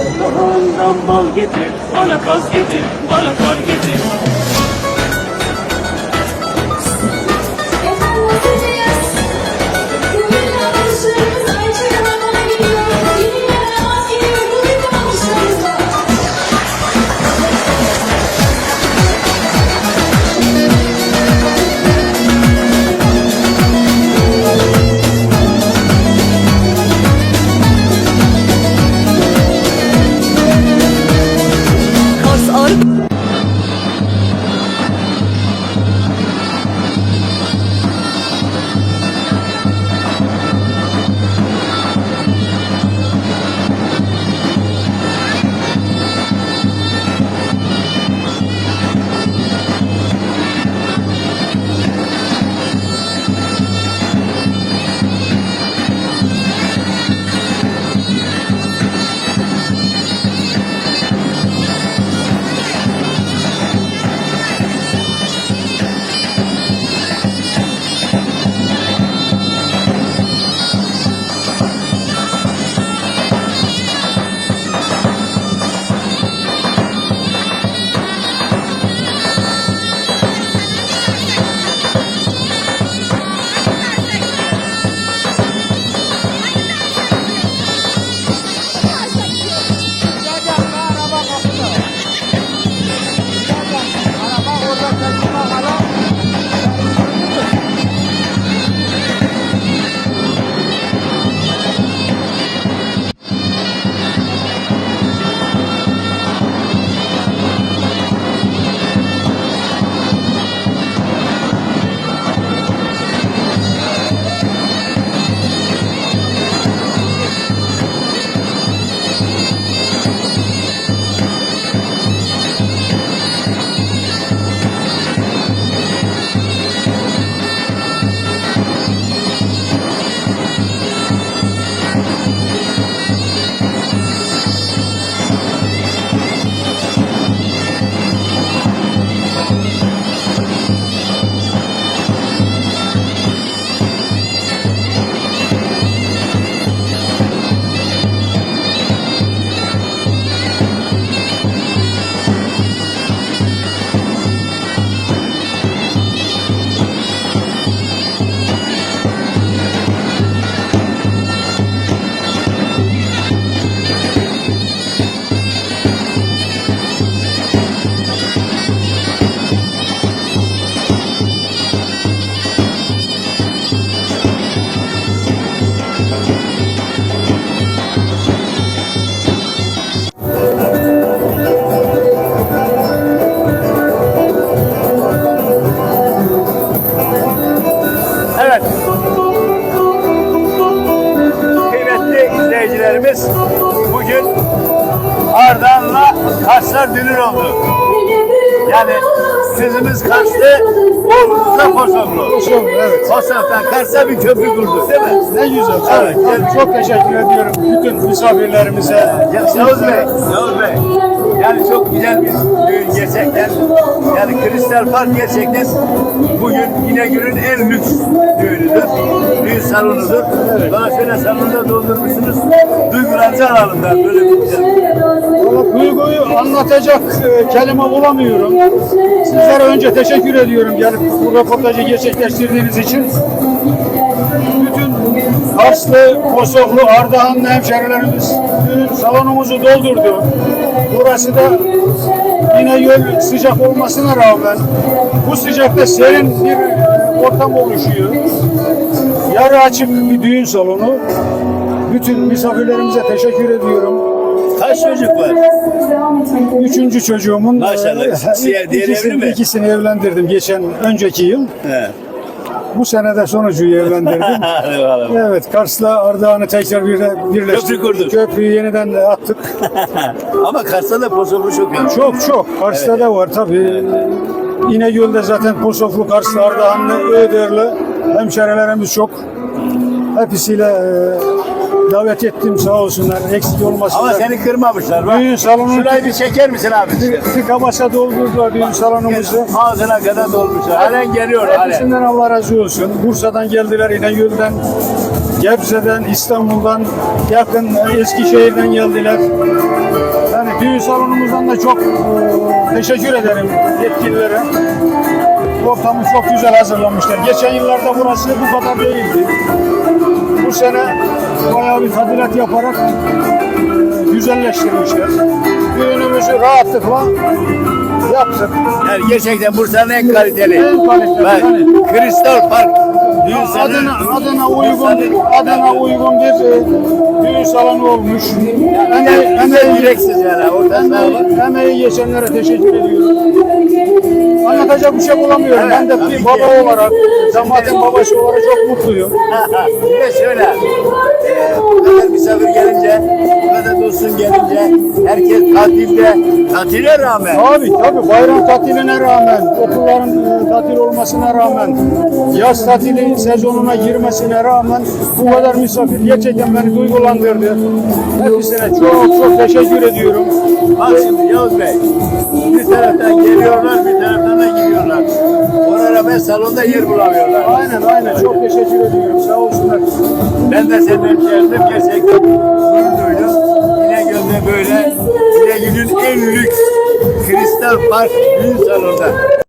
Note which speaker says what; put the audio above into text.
Speaker 1: Tohumdan bal getir, bana kaz getir, bana kar getir.
Speaker 2: İzleyicilerimiz bugün Ardahan'la Karslar dünür oldu. Yani kızımız Karslı, oğlumuz da Kosovlu.
Speaker 3: Kosovlu, evet.
Speaker 2: Kosov'dan Kars'a bir köprü kurduk değil mi?
Speaker 3: Ne güzel.
Speaker 2: Evet.
Speaker 3: Evet. Çok teşekkür ediyorum bütün misafirlerimize.
Speaker 2: Ya, Yavuz Bey, Yavuz Bey. Yani çok güzel bir düğün gerçekten. Yani Kristal Park gerçekten bugün İnegöl'ün en lüks düğünüdür. Düğün salonudur. Bana şöyle salonda doldurmuşsunuz. Duygularınızı alalım böyle bir güzel.
Speaker 3: Valla duyguyu anlatacak e, kelime bulamıyorum. Sizlere önce teşekkür ediyorum gelip bu röportajı gerçekleştirdiğiniz için. Karslı, Kosovlu, Ardahanlı hemşerilerimiz salonumuzu doldurdu. Burası da yine yol sıcak olmasına rağmen bu sıcakta serin bir ortam oluşuyor. Yarı açık bir düğün salonu. Bütün misafirlerimize teşekkür ediyorum.
Speaker 2: Kaç çocuk var?
Speaker 3: Üçüncü çocuğumun
Speaker 2: Maşallah.
Speaker 3: e,
Speaker 2: diğeri
Speaker 3: ikisini,
Speaker 2: evli mi?
Speaker 3: ikisini evlendirdim geçen önceki yıl.
Speaker 2: He.
Speaker 3: Bu sene de sonuncuyu evlendirdim. Evet Kars'la Ardahan'ı tekrar bir, birleştirdik.
Speaker 2: Köprü kurduk.
Speaker 3: Köprüyü yeniden attık.
Speaker 2: Ama Kars'ta da Kosovlu çok yani.
Speaker 3: çok çok. Kars'ta da var tabii. İnegöl'de zaten Kosovlu, Karslı, Ardahanlı, Iğdırlı hemşerilerimiz çok. Hepsiyle e, davet ettim sağ olsunlar. Eksik olmasınlar.
Speaker 2: Ama seni kırmamışlar. Bak.
Speaker 3: Düğün salonu
Speaker 2: Şurayı bir çeker misin abi?
Speaker 3: tıka basa doldurdular düğün salonumuzu.
Speaker 2: Ağzına kadar dolmuşlar. Halen geliyor halen.
Speaker 3: Hepsinden Allah razı olsun. Bursa'dan geldiler, İnegöl'den Gebze'den, İstanbul'dan, yakın Eskişehir'den geldiler. Yani düğün salonumuzdan da çok e, teşekkür ederim yetkililere. Ortamı çok güzel hazırlamışlar. Geçen yıllarda burası bu kadar değildi. Bu sene bayağı bir tadilat yaparak e, güzelleştirmişler. Düğünümüzü rahatlıkla yaptık.
Speaker 2: Yani gerçekten Bursa'nın en kaliteli.
Speaker 3: En kaliteli,
Speaker 2: Bak,
Speaker 3: yani.
Speaker 2: Kristal Park. Düğün salonu-
Speaker 3: Adına, adına uygun, adına uygun bir e, düğün salonu olmuş. Emeği,
Speaker 2: Güzel
Speaker 3: emeği,
Speaker 2: yüreksiz yani. Orada
Speaker 3: emeği, emeği geçenlere teşekkür ediyorum. Anlatacak bir şey bulamıyorum. Ben de bir baba olarak, cemaatin babası olarak çok mutluyum.
Speaker 2: Bir de şöyle. e, bu kadar misafir gelince, bu kadar dostun gelince, herkes tatilde, tatile rağmen
Speaker 3: Tabii tabii bayram tatiline rağmen, okulların e, tatil olmasına rağmen, yaz tatili sezonuna girmesine rağmen bu kadar misafir gerçekten beni duygulandırdı. Hepsine çok çok teşekkür ediyorum.
Speaker 2: Bak şimdi Yavuz Bey, bir taraftan geliyorlar, bir taraftan da gidiyorlar. Ona rağmen salonda yer bulamıyorlar.
Speaker 3: Aynen aynen çok teşekkür ediyorum sağ olsunlar.
Speaker 2: Ben de senden geldim, gerçekten gurur duydum. İnegöl'de böyle, İnegöl'ün en lüks Kristal Park düğün salonunda.